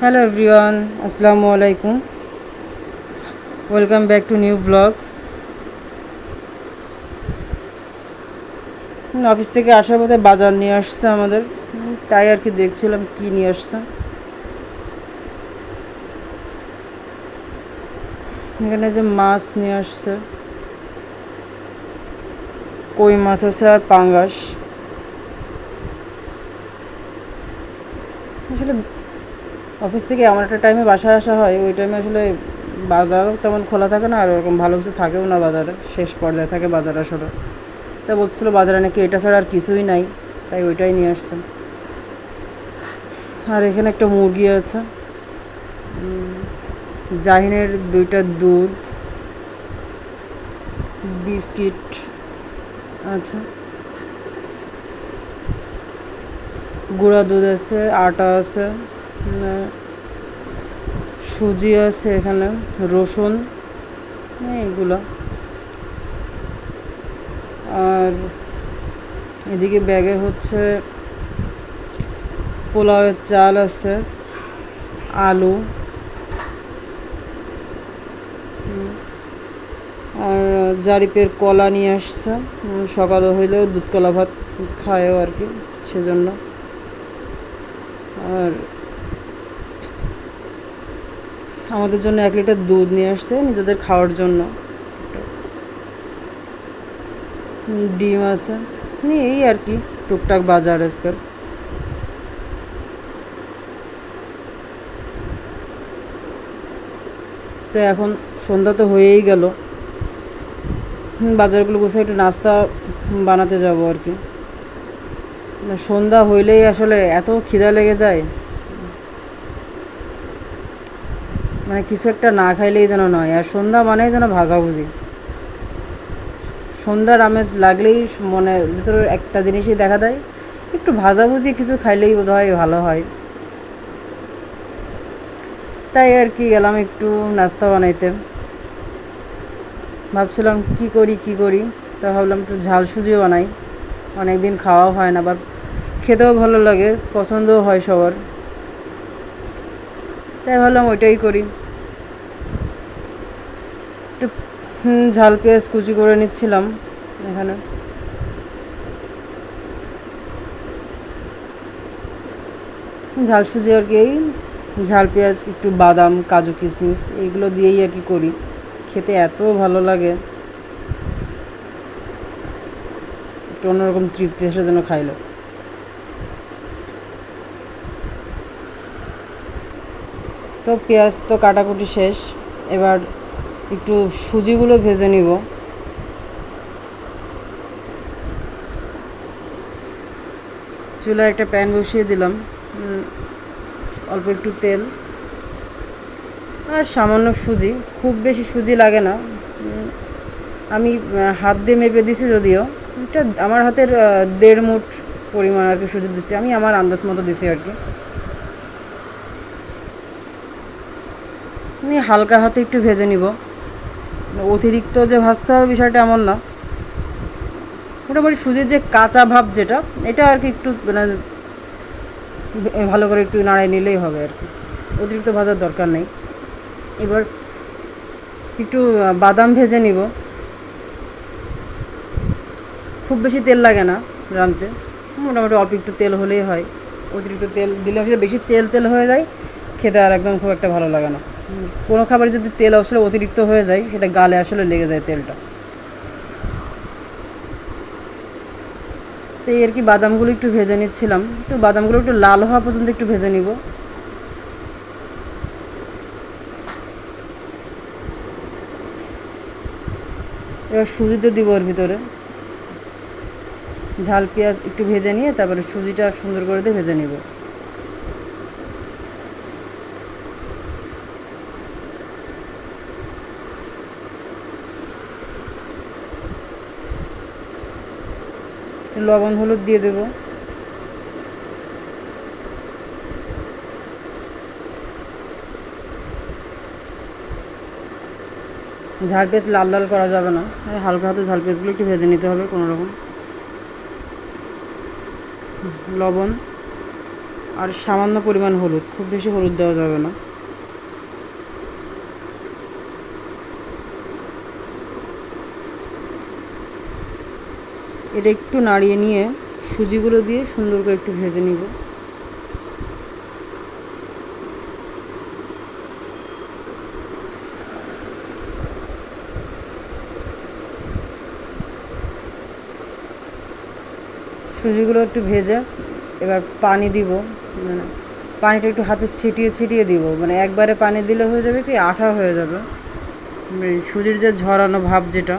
Hello everyone আসসালামু আলাইকুম welcome back to new blog office থেকে আসার পথে বাজার নিয়ে আসছে আমাদের। তাই আর কি দেখছিলাম কি নিয়ে আসছে। এখানে যে মাছ নিয়ে আসছে। কই মাছ আছে আর পাঙ্গাস। আসলে অফিস থেকে এমন একটা টাইমে বাসায় আসা হয়, ওই টাইমে আসলে বাজারও তেমন খোলা থাকে না, আর ওরকম ভালো কিছু থাকেও না বাজারে, শেষ পর্যায়ে থাকে বাজার আসলে তা বলছিল বাজারে নাকি এটা ছাড়া আর কিছুই নাই, তাই ওইটাই নিয়ে আসছে। আর এখানে একটা মুরগি আছে। জাহিনের দুইটা দুধ, বিস্কিট আছে। গুঁড়া দুধ আছে, আটা আছে। সুজি আছে, এখানে রসুন এইগুলো আর এদিকে ব্যাগে হচ্ছে পোলাওয়ের চাল আছে, আলু। আর জারিপের কলা নিয়ে আসছে সকালে হইলেও দুধ কলা ভাত খায়ও আর কি, সেজন্য। আর আমাদের জন্য এক লিটার দুধ নিয়ে আসছে নিজেদের খাওয়ার জন্য। ডিম আছে। নিয়ে এই আর কি, টুকটাক বাজার আজকাল। তো এখন সন্ধ্যা তো হয়েই গেল। বাজারগুলো গুছিয়ে একটু নাস্তা বানাতে যাব আর কি। সন্ধ্যা হইলেই আসলে এত খিদা লেগে যায়। মানে কিছু একটা না খাইলেই যেন নয়, আর সন্ধ্যা মানেই যেন ভাজাভুজি। সন্ধ্যার আমেজ লাগলেই মনের ভিতরে একটা জিনিসই দেখা দেয়, একটু ভাজাভুজি কিছু খাইলেই বোধ হয় ভালো হয়। তাই আর কি গেলাম একটু নাস্তা বানাইতে। ভাবছিলাম কি করি কি করি, তা ভাবলাম একটু ঝাল সুজিও বানাই। অনেক দিন খাওয়াও হয় না আবার খেতেও ভালো লাগে, পছন্দও হয় সবার। তাই ভাবলাম ওইটাই করি। একটু ঝাল, পেঁয়াজ, কুচি করে নিচ্ছিলাম এখানে। ঝাল সুজি আর কি ঝাল, পেঁয়াজ, একটু বাদাম, কাজু, কিশমিশ, এইগুলো দিয়েই আর কি করি। খেতে এত ভালো লাগে। একটু অন্যরকম তৃপ্তি এসে যেন খাইলো। তো পেঁয়াজ তো কাটাকুটি শেষ। এবার একটু সুজিগুলো ভেজে নিব। চুলায় একটা প্যান বসিয়ে দিলাম। অল্প একটু তেল। আর সামান্য সুজি। খুব বেশি সুজি লাগে না। আমি হাত দিয়ে মেপে দিছি যদিও। এটা আমার হাতের দেড় মুঠ পরিমাণ আর কি সুজি দিছি। আমি আমার আন্দাজ মতো দিছি আর কি। আমি হালকা হাতে একটু ভেজে নিব। অতিরিক্ত যে ভাজতে হবে বিষয়টা এমন না। মোটামুটি সুজির যে কাঁচা ভাব যেটা, এটা আর কি একটু মানে ভালো করে একটু নাড়াই নিলেই হবে আর কি। অতিরিক্ত ভাজার দরকার নেই। এবার একটু বাদাম ভেজে নিব। খুব বেশি তেল লাগে না রাঁধতে। মোটামুটি অল্প একটু তেল হলেই হয়। অতিরিক্ত তেল দিলে বেশি তেল তেল হয়ে যায়, খেতে আর একদম খুব একটা ভালো লাগে না। কোনো খাবারে যদি তেল আসলে অতিরিক্ত হয়ে যায়, সেটা গালে আসলে লেগে যায় তেলটা। তো এই আর কি বাদামগুলো একটু ভেজে নিচ্ছিলাম। একটু বাদামগুলো একটু লাল হওয়া পর্যন্ত একটু ভেজে নিব। এবার সুজিতে দিব ওর ভিতরে। ঝাল, পেঁয়াজ একটু ভেজে নিয়ে তারপরে সুজিটা সুন্দর করে দিয়ে ভেজে নিব। লবণ, হলুদ দিয়ে দেবো। ঝাল পেস্ট লাল লাল করা যাবে না। হালকা হাতে ঝাল পেস্টগুলো একটু ভেজে নিতে হবে কোনো রকম। লবণ আর সামান্য পরিমাণ হলুদ, খুব বেশি হলুদ দেওয়া যাবে না। এটা একটু নাড়িয়ে নিয়ে সুজিগুলো দিয়ে সুন্দর করে একটু ভেজে নিব। সুজিগুলো একটু ভেজে এবার পানি দিব মানে পানিটা একটু হাতে ছিটিয়ে ছিটিয়ে দিব মানে একবারে পানি দিলে হয়ে যাবে কি আঠা হয়ে যাবে। মানে সুজির যে ঝরানো ভাব যেটা,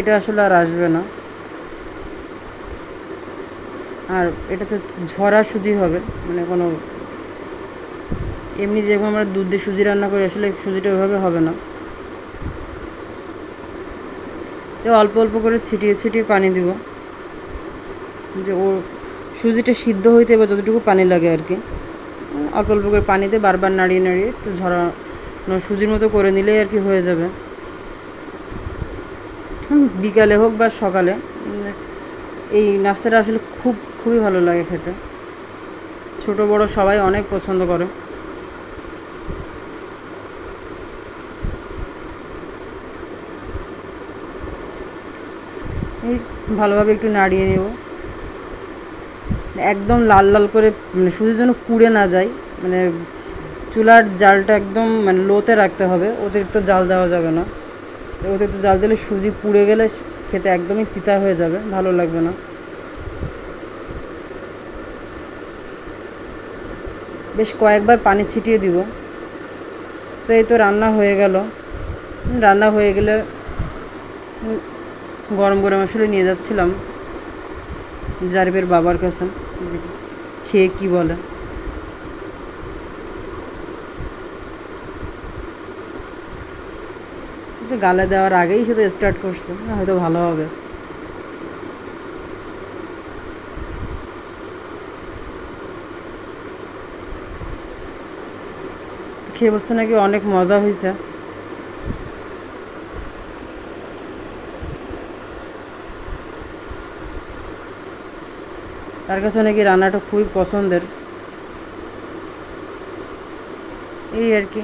এটা আসলে আর আসবে না। আর এটা তো ঝরা সুজি হবে মানে কোনো এমনি যেরকম আমরা দুধ দিয়ে সুজি রান্না করি আসলে সুজিটা ওইভাবে হবে না। তো অল্প অল্প করে ছিটিয়ে ছিটিয়ে পানি দিব যে ও সুজিটা সিদ্ধ হইতে বা যতটুকু পানি লাগে আর কি। অল্প অল্প করে পানিতে বারবার নাড়িয়ে নাড়িয়ে একটু ঝরানো সুজির মতো করে নিলেই আর কি হয়ে যাবে। বিকালে হোক বা সকালে উম, এই নাস্তাটা আসলে খুব খুবই ভালো লাগে খেতে। ছোট, বড় সবাই অনেক পছন্দ করে। এই ভালোভাবে একটু নাড়িয়ে নেব। একদম লাল লাল করে মানে সুজি যেন পুড়ে না যায় মানে চুলার জালটা একদম মানে লোতে রাখতে হবে অতিরিক্ত জাল দেওয়া যাবে না। অতিরিক্ত জাল দিলে সুজি পুড়ে গেলে খেতে একদমই তিতা হয়ে যাবে, ভালো লাগবে না। বেশ কয়েকবার পানি ছিটিয়ে দিব। তো এই তো রান্না হয়ে গেল। রান্না হয়ে গেলে গরম গরম আসলে নিয়ে যাচ্ছিলাম জারিবের বাবার কাছে খেয়ে কি বলে। তো গালে দেওয়ার আগেই শুধু স্টার্ট করছে, হয়তো ভালো হবে। খেয়ে বলছে নাকি? অনেক মজা হয়েছে। তার কাছে নাকি রান্নাটা খুবই পছন্দের। এই আর কি।